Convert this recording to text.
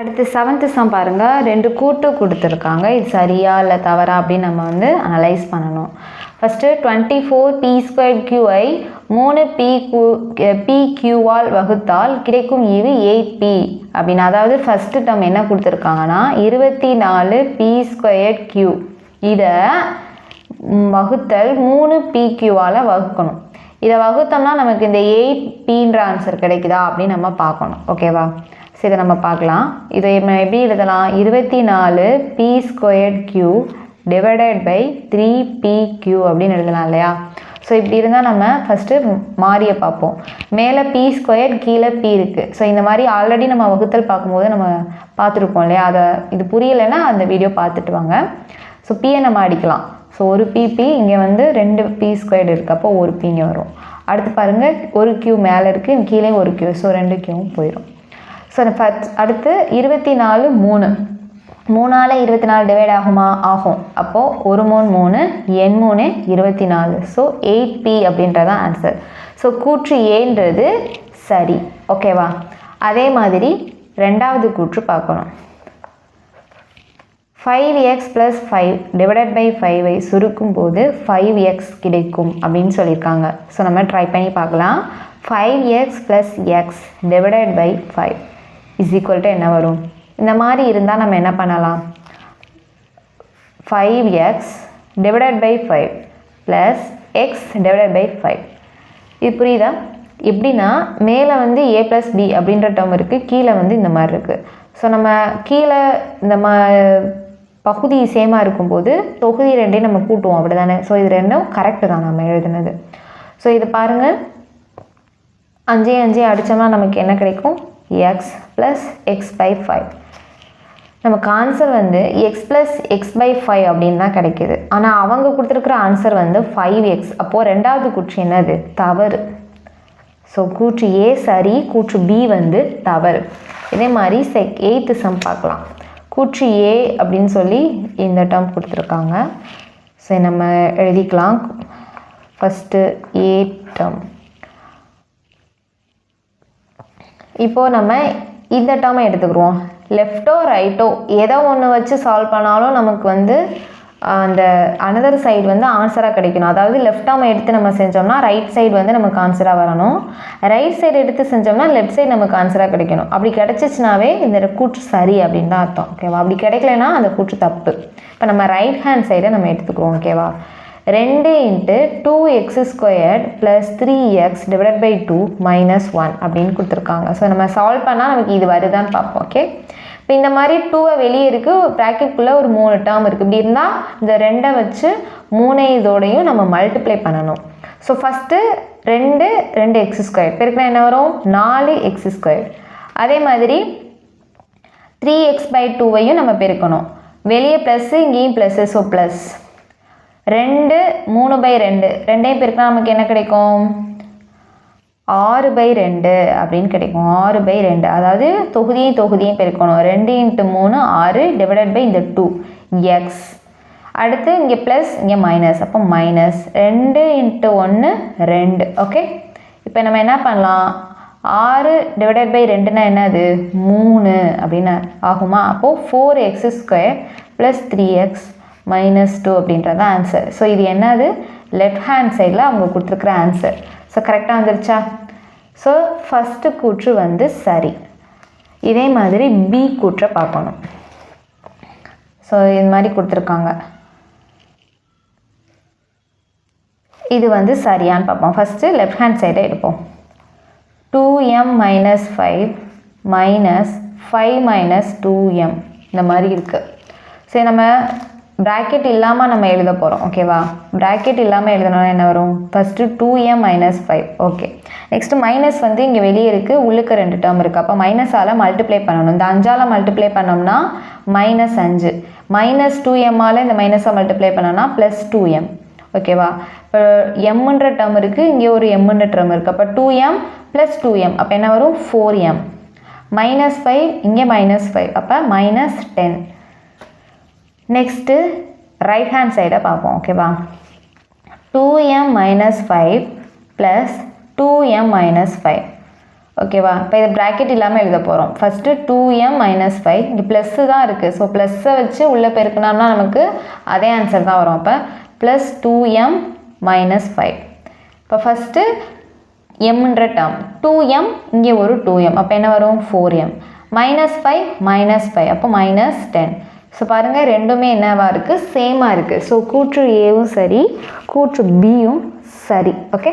அடுத்து seventh some பாருங்கள் ரெண்டு கூட்டு கொடுத்துருக்காங்க. இது சரியா இல்லை தவறா அப்படின்னு நம்ம வந்து அனலைஸ் பண்ணணும். First twenty four B square QI மூணு பி கு பி கியூவால் வகுத்தால் கிடைக்கும் ஈவு எயிட் பி அப்படின்னு. அதாவது ஃபஸ்ட்டு டேர்ம் என்ன கொடுத்துருக்காங்கன்னா இருபத்தி நாலு பி ஸ்கொயர் கியூ இதை வகுத்தல் மூணு பி கியூவால் வகுக்கணும். இதை வகுத்தோம்னா நமக்கு இந்த எயிட் பின்ற ஆன்சர் கிடைக்குதா அப்படின்னு நம்ம பார்க்கணும். ஓகேவா சரி நம்ம பார்க்கலாம். இதை நம்ம எப்படி எழுதலாம். இருபத்தி நாலு P squared Q divided by three P Q அப்படின்னு எழுதலாம் இல்லையா? ஸோ இப்படி இருந்தால் நம்ம ஃபஸ்ட்டு மாறியை பார்ப்போம். மேலே பி ஸ்கொயர் கீழே பி இருக்குது ஸோ இந்த மாதிரி ஆல்ரெடி நம்ம வகுத்தல் பார்க்கும்போது நம்ம பார்த்துருப்போம் இல்லையா? அதை இது புரியலைன்னா அந்த வீடியோ பார்த்துட்டு வாங்க. ஸோ பியை நம்ம அடிக்கலாம். ஸோ ஒரு பி பி இங்கே வந்து ரெண்டு பி ஸ்கொயர்டு இருக்குது அப்போ ஒரு பி இங்கே வரும். அடுத்து பாருங்கள் ஒரு கியூ மேலே இருக்குது கீழே ஒரு கியூ ஸோ ரெண்டு கியூவும் போயிடும் ஸோ ஃபஸ்ட் அடுத்து இருபத்தி நாலு மூணு. மூணால் இருபத்தி நாலு டிவைட் ஆகுமா? ஆகும். அப்போது ஒரு மூணு மூணு எண் மூணு இருபத்தி நாலு ஸோ எயிட் பி அப்படின்றதான் ஆன்சர் ஸோ கூற்று ஏன்றது சரி. ஓகேவா அதே மாதிரி ரெண்டாவது கூற்று பார்க்கணும். Five X plus five divided by ஃபைவை சுருக்கும் போது ஃபைவ் எக்ஸ் கிடைக்கும் அப்படின்னு சொல்லியிருக்காங்க. ஸோ நம்ம ட்ரை பண்ணி பார்க்கலாம். Five X plus X divided by five is equal to என்ன வரும்? இந்த மாதிரி இருந்தால் நம்ம என்ன பண்ணலாம்? Five X divided by five plus X divided by five இது புரியுதா? எப்படின்னா மேலே வந்து ஏ ப்ளஸ் பி அப்படின்ற டேர்ம் இருக்குது கீழே வந்து இந்த மாதிரி இருக்குது ஸோ நம்ம கீழே இந்த மா பகுதி சேமாக இருக்கும்போது தொகுதி ரெண்டையும் நம்ம கூட்டுவோம் அப்படி தானே ஸோ இது ரெண்டும் கரெக்டு தான் நம்ம எழுதுனது. ஸோ இது பாருங்கள் அஞ்சே அஞ்சே அடித்தோம்னா நமக்கு என்ன கிடைக்கும்? X plus X by five நமக்கு ஆன்சர் வந்து X plus X by five அப்படின்னு தான் கிடைக்கிது. ஆனால் அவங்க கொடுத்துருக்குற ஆன்சர் வந்து ஃபைவ் எக்ஸ் அப்போது ரெண்டாவது கூற்று என்னது? தவறு. ஸோ கூற்று ஏ சரி கூற்று பி வந்து தவறு. இதே மாதிரி செக் எயித்து சம் பார்க்கலாம். கூற்று ஏ அப்படின்னு சொல்லி இந்த டேர்ம் கொடுத்துருக்காங்க. சரி நம்ம எழுதிக்கலாம். ஃபஸ்ட்டு ஏ டேர்ம் இப்போது நம்ம இந்த டேர்மை எடுத்துக்கிடுவோம். லெஃப்ட்டோ ரைட்டோ எதை ஒன்று வச்சு சால்வ் பண்ணாலும் நமக்கு வந்து அந்த அனதர் சைடு வந்து ஆன்சராக கிடைக்கணும். அதாவது லெஃப்ட் டேர்மை எடுத்து நம்ம செஞ்சோம்னா ரைட் சைடு வந்து நமக்கு ஆன்சராக வரணும். ரைட் சைடு எடுத்து செஞ்சோம்னா லெஃப்ட் சைடு நமக்கு ஆன்சராக கிடைக்கணும். அப்படி கிடைச்சிச்சுனாவே இந்த கூற்று சரி அப்படின்னு தான் அர்த்தம். ஓகேவா அப்படி கிடைக்கலனா அந்த கூற்று தப்பு. இப்போ நம்ம ரைட் ஹேண்ட் சைடை நம்ம எடுத்துக்கிறோம் ஓகேவா ரெண்டு into two X squared plus three X divide by two minus one அப்படின்னு கொடுத்துருக்காங்க. ஸோ நம்ம சால்வ் பண்ணால் நமக்கு இது வருதான்னு பார்ப்போம் ஓகே இப்போ இந்த மாதிரி டூவை வெளியே இருக்குது ப்ராக்கெட்டுக்குள்ளே ஒரு மூணு டேர்ம் இருக்குது இப்படி இருந்தால் இந்த ரெண்டை வச்சு மூணு இதோடையும் நம்ம மல்டிப்ளை பண்ணணும். ஸோ ஃபஸ்ட்டு ரெண்டு ரெண்டு எக்ஸ் ஸ்கொயர் பெருக்கினா என்ன வரும்? நாலு எக்ஸ் ஸ்கொயர் அதே மாதிரி த்ரீ எக்ஸ் பை டூவையும் நம்ம பெருக்கணும். வெளியே ப்ளஸ்ஸு இங்கேயும் ப்ளஸ்ஸு ஸோ ப்ளஸ் ரெண்டு மூணு பை ரெண்டு. ரெண்டையும் பெருக்கினா நமக்கு என்ன கிடைக்கும்? ஆறு பை ரெண்டு அப்படின்னு கிடைக்கும். ஆறு பை ரெண்டு. அதாவது தொகுதியும் தொகுதியும் பெருக்கணும். ரெண்டு இன்ட்டு மூணு ஆறு டிவைடட் பை இந்த டூ எக்ஸ் அடுத்து இங்கே ப்ளஸ் இங்கே மைனஸ் அப்போ மைனஸ் ரெண்டு இன்ட்டு ஒன்று ரெண்டு. ஓகே இப்போ நம்ம என்ன பண்ணலாம்? ஆறு டிவைடட் பை ரெண்டுனா என்னது? மூணு அப்படின்னு ஆகுமா? அப்போது four X square plus three X minus two அப்படின்றது ஆன்சர் ஸோ இது என்னது? லெஃப்ட் ஹேண்ட் சைடில் அவங்க கொடுத்துருக்குற ஆன்சர் ஸோ கரெக்டாக வந்துருச்சா? ஸோ ஃபஸ்ட்டு கூற்று வந்து சரி. இதே மாதிரி பி கூற்றை பார்க்கணும். ஸோ இது மாதிரி கொடுத்துருக்காங்க. இது வந்து சரியான்னு பார்ப்போம். ஃபஸ்ட்டு லெஃப்ட் ஹேண்ட் சைடை எடுப்போம். Two M minus five minus five minus two M இந்த மாதிரி இருக்குது சரி நம்ம ப்ராக்கெட் இல்லாமல் நம்ம எழுத போகிறோம் ஓகேவா ப்ராக்கெட் இல்லாமல் எழுதணும்னா என்ன வரும்? First two m minus five okay next minus வந்து இங்கே வெளியே இருக்குது உள்ளுக்கு ரெண்டு டேர்ம் இருக்குது அப்போ மைனஸால் மல்டிப்ளை பண்ணணும். இந்த அஞ்சால் மல்டிப்ளை பண்ணோம்னா மைனஸ் அஞ்சு. மைனஸ் டூ எம்மால் இந்த மைனஸை மல்டிப்ளை பண்ணோம்னா ப்ளஸ் டூ எம் ஓகேவா இப்போ எம்முன்ற டேர்ம் இருக்குது இங்கே ஒரு எம்முன்ற டேர்ம் இருக்குது அப்போ two m plus two m அப்போ என்ன வரும்? ஃபோர் எம் மைனஸ் ஃபைவ் இங்கே மைனஸ் ஃபைவ் அப்போ minus ten next right hand சைடை பார்ப்போம் ஓகேவா two m minus five plus two m minus five ஓகேவா இப்போ இது ப்ராக்கெட் இல்லாமல் எழுத போகிறோம் first two m minus five இங்கே ப்ளஸ்ஸு தான் இருக்குது ஸோ ப்ளஸ்ஸை வச்சு உள்ளே பெருக்கினோம்னா நமக்கு அதே ஆன்சர் தான் வரும். அப்போ plus two m minus five இப்போ ஃபஸ்ட்டு எம்ன்ற டேர்ம் டூ எம் இங்கே ஒரு டூ எம் அப்போ என்ன வரும்? Four m minus five minus five அப்போ மைனஸ் டென் ஸோ பாருங்கள் ரெண்டுமே என்னவாக இருக்குது சேமாக இருக்குது ஸோ கூற்று ஏவும் சரி கூற்று பியும் சரி. ஓகே